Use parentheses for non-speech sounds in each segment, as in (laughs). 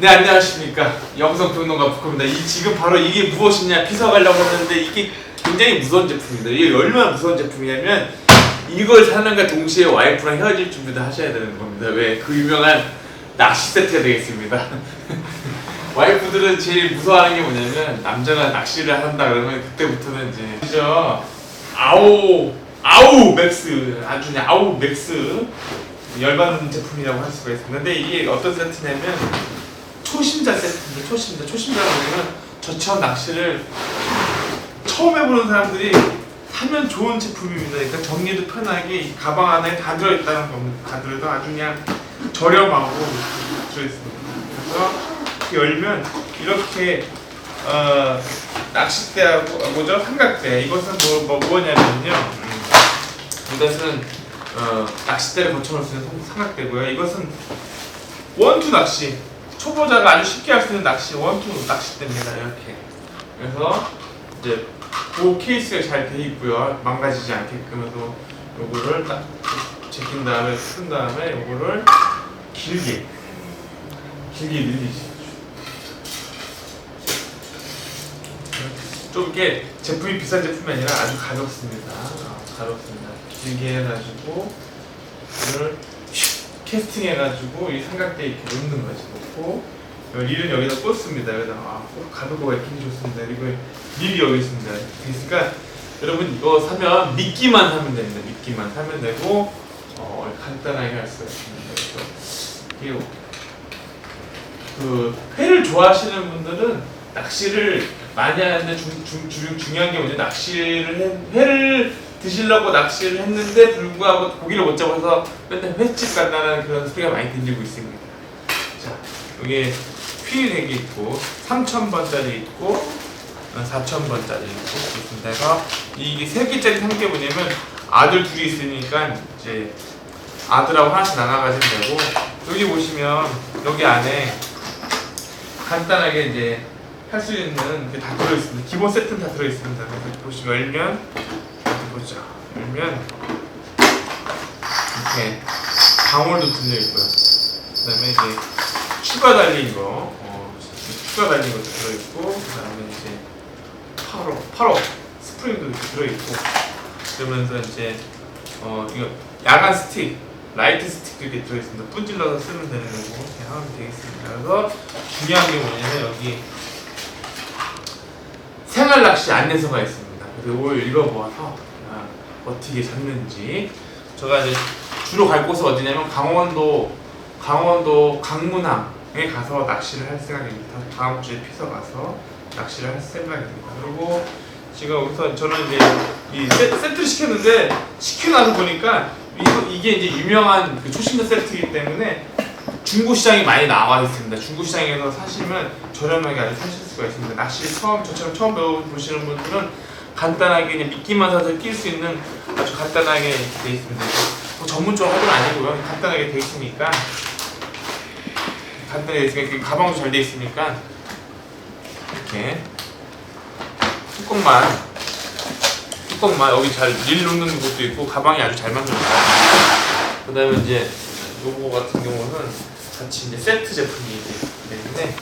네 안녕하십니까 영성 평론가 북커입니다. 이 지금 바로 이게 무엇이냐 피서가려고 했는데 이게 굉장히 무서운 제품입니다. 이게 얼마나 무서운 제품이냐면 이걸 사는과 동시에 와이프랑 헤어질 준비도 하셔야 되는 겁니다. 왜 그 유명한 낚시 세트가 되겠습니다. (laughs) 와이프들은 제일 무서워하는 게 뭐냐면 남자가 낚시를 한다 그러면 그때부터는 이제 그죠 아우 아우 맥스 아주 그냥 아우 맥스 열받는 제품이라고 할 수가 있습니다. 근데 이게 어떤 세트냐면 초심자 세트인데 초심자 초심자가 뭐냐면 저처럼 낚시를 처음 해보는 사람들이 사면 좋은 제품입니다. 그러니까 정리도 편하게 이 가방 안에 다 들어있다는 겁니다. 다 들어도 아주 그냥 저렴하고 들어있습니다. 그래서 열면 이렇게 어, 낚싯대하고 아, 뭐죠 삼각대 이것은 뭐, 뭐 뭐냐면요. 음, 이것은 어, 낚싯대를 거쳐놓을 수 있는 삼- 삼각대고요. 이것은 원투 낚시 초보자가 아주 쉽게 할 수 있는 낚시 원투 낚싯대입니다. 이렇게 그래서 이제 그 케이스가 잘 돼 있고요. 망가지지 않게끔 해서 요거를 딱 제낀 다음에 쓴 다음에 요거를 길게 길게 늘리시죠. 좀 이렇게 제품이 비싼 제품이 아니라 아주 가볍습니다. 아, 가볍습니다. 길게 해가지고 이걸 캐스팅 해가지고 이 삼각대 이렇게 놓는 거지 놓고 요 릴은 여기다 꽂습니다. 여기다 아, 꼭 가볍고 입히기 좋습니다. 그리고 릴이 여기 있습니다. 그러니까 여러분 이거 사면 미끼만 사면 됩니다. 미끼만 사면 되고 어, 간단하게 할 수가 있습니다. 그래서 그 회를 좋아하시는 분들은 낚시를 많이 하는데 중, 중, 중, 중요한 게 뭐냐 낚시를 해, 회를 드시려고 낚시를 했는데 불구하고 고기를 못 잡아서 맨날 횟집 간다는 그런 소리가 많이 들리고 있습니다. 자, 여기 휠100이 있고 3,000번짜리 있고 4,000번짜리 있고 있습니다. 그래서 이게 세 개짜리 산게 뭐냐면 아들 둘이 있으니까 이제 아들하고 하나씩 나눠가지면 되고 여기 보시면 여기 안에 간단하게 이제 할 수 있는 게 다 들어있습니다. 기본 세트는 다 들어있습니다. 보시면 열면 보자. 열면 이렇게 방울도 들려 있고요. 그 다음에 이제 추가 달린 거, 어, 추가 달린 것도 들어 있고, 그 다음에 이제 8호, 8호 스프링도 이렇게 들어 있고, 그러면서 이제 어, 이거 야간 스틱, 라이트 스틱도 이렇게 들어 있습니다. 분질러서 쓰면 되는 거고, 이렇게 하면 되겠습니다. 그래서 중요한 게 뭐냐면 여기 생활 낚시 안내서가 있습니다. 그래서 이걸 읽어보아서 아, 어떻게 잡는지 제가 이제 주로 갈 곳은 어디냐면 강원도 강원도 강문항에 가서 낚시를 할 생각입니다. 다음 주에 피서 가서 낚시를 할 생각입니다. 그리고 지금 우선 저는 이제 이 세, 세트를 시켰는데 시키고 나서 보니까 이거, 이게 이제 유명한 그 초심자 세트이기 때문에 중고 시장이 많이 나와 있습니다. 중고 시장에서 사시면 저렴하게 아주 사실 수가 있습니다. 낚시 처음 저처럼 처음 배워보시는 분들은 간단하게 그냥 미끼만 사서 낄 수 있는 아주 간단하게 돼 있습니다. 뭐 전문적 학은 아니고요. 간단하게 돼 있으니까 간단하게 돼 있으니까 그 가방도 잘 돼 있으니까 이렇게 뚜껑만 뚜껑만 여기 잘릴 놓는 곳도 있고 가방이 아주 잘 만들어졌어요. 그다음에 이제 요거 같은 경우는 같이 이제 세트 제품이기 때문에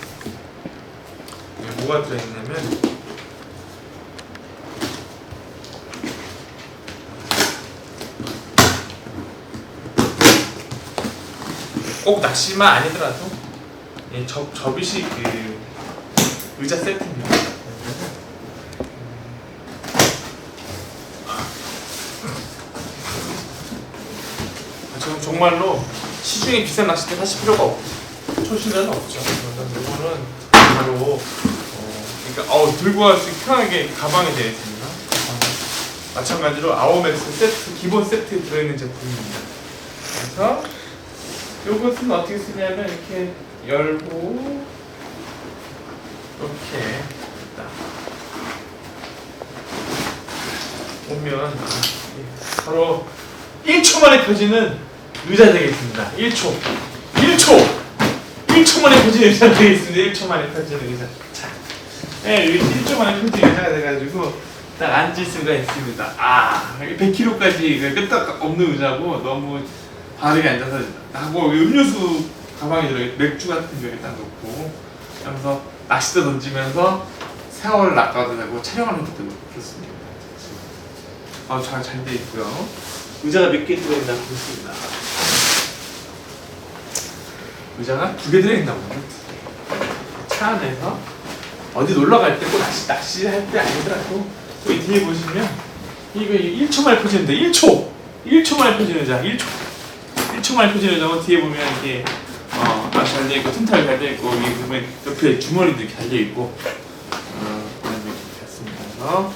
여기 뭐가 들어있냐면 꼭 낚시만 아니더라도 예, 접, 접이식 그 의자 세트입니다. 아, 지금 정말로 시중에 비싼 낚싯대 사실 필요가 없고 초신자는 없죠. 그래서 이거는 바로 어, 그러니까 어, 들고 갈 수 있게 편하게 가방에 되어 있습니다. 마찬가지로 아오맥스 세트 기본 세트에 들어있는 제품입니다. 그래서 요것은 어떻게 쓰냐면 이렇게 열고 이렇게 딱 오면. 바로 1초 만에 펴지는 의자 되겠습니다. 1초. 1초. 1초 만에 펴지는 의자 되겠습니다. 1초 만에 펴지는 의자. 자. 네, 1초 만에 펴지는 의자가 돼가지고 딱 앉을 수가 있습니다. 아, 100kg까지 끄떡 없는 의자고 너무 바르게 앉아서 하고 음료수 가방에 들어 맥주 같은 거 여기다 놓고 하면서 낚싯대 던지면서 세월 낚아도 되고 촬영하는 것도 그렇습니다. 아 잘 잘 돼 있고요. 의자가 몇 개 들어있나 보겠습니다. 의자가 두 개 들어있나 보네. 차 안에서 어디 놀러 갈 때 꼭 낚시 낚시 할 때 아니더라도 여기 뒤에 보시면 이거 1초 만에 펴지는데 1초 1초 만에 펴지는 의자 1초 1초 만에 펴지는 의자고 뒤에 보면 이게 어잘돼 있고 튼튼하게 잘돼 있고 여기 보면 옆에 주머니도 이렇게 달려 있고 어 그런 느낌이 됐습니다. 그래서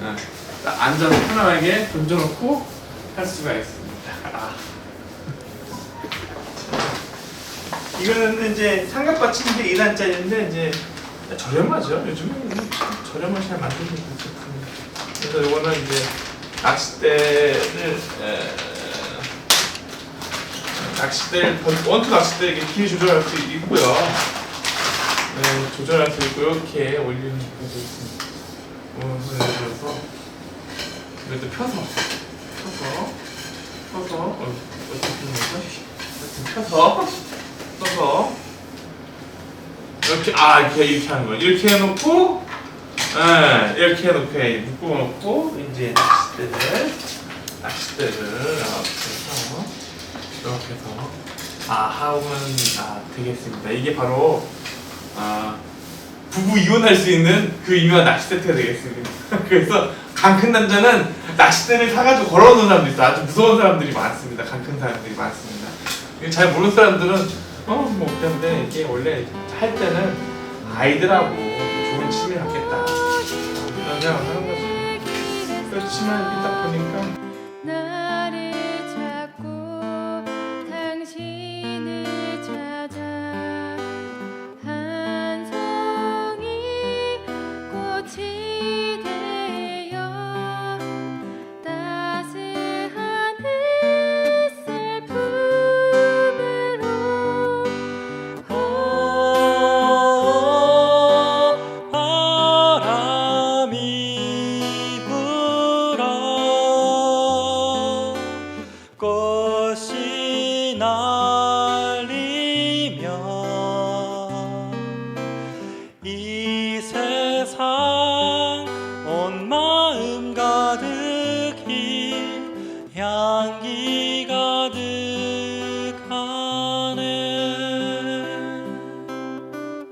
어, 딱 앉아서 편안하게 던져놓고 할 수가 있습니다. 아. 이거는 이제 삼각받침대 2단짜리인데 이제 저렴하죠. 요즘에 저렴하게 잘 만드는 제품입니다. 그래서 이거는 이제 낚싯대를 에, 낚싯대를 던- 원투 낚싯대 이렇게 길이 조절할 수 있고요. 네, 조절할 수 있고 이렇게 올리는 것도 있습니다. 어, 손에 들어서 이것도 펴서 펴서 펴서 어, 어떻게 펴는 거죠? 펴서 써서 이렇게 아 이렇게 이렇게 하는 거예요. 이렇게 해놓고 예 이렇게 해놓고 해 묶어 놓고 이제 낚싯대를 낚싯대를 해서 이렇게 해서 아 하면 아 되겠습니다. 이게 바로 아 부부 이혼할 수 있는 그 유명한 세트가 되겠습니다. (laughs) 그래서 강 큰 남자는 낚싯대를 사가지고 걸어놓는 사람도 있어. 아주 무서운 사람들이 많습니다. 강 큰 사람들이 많습니다. 잘 모르는 사람들은 어뭐 그런데 이게 원래 할 때는 아이들하고 좋은 취미 갖겠다 이런 생각을 하는 거지. 그렇지만 이게 딱 보니까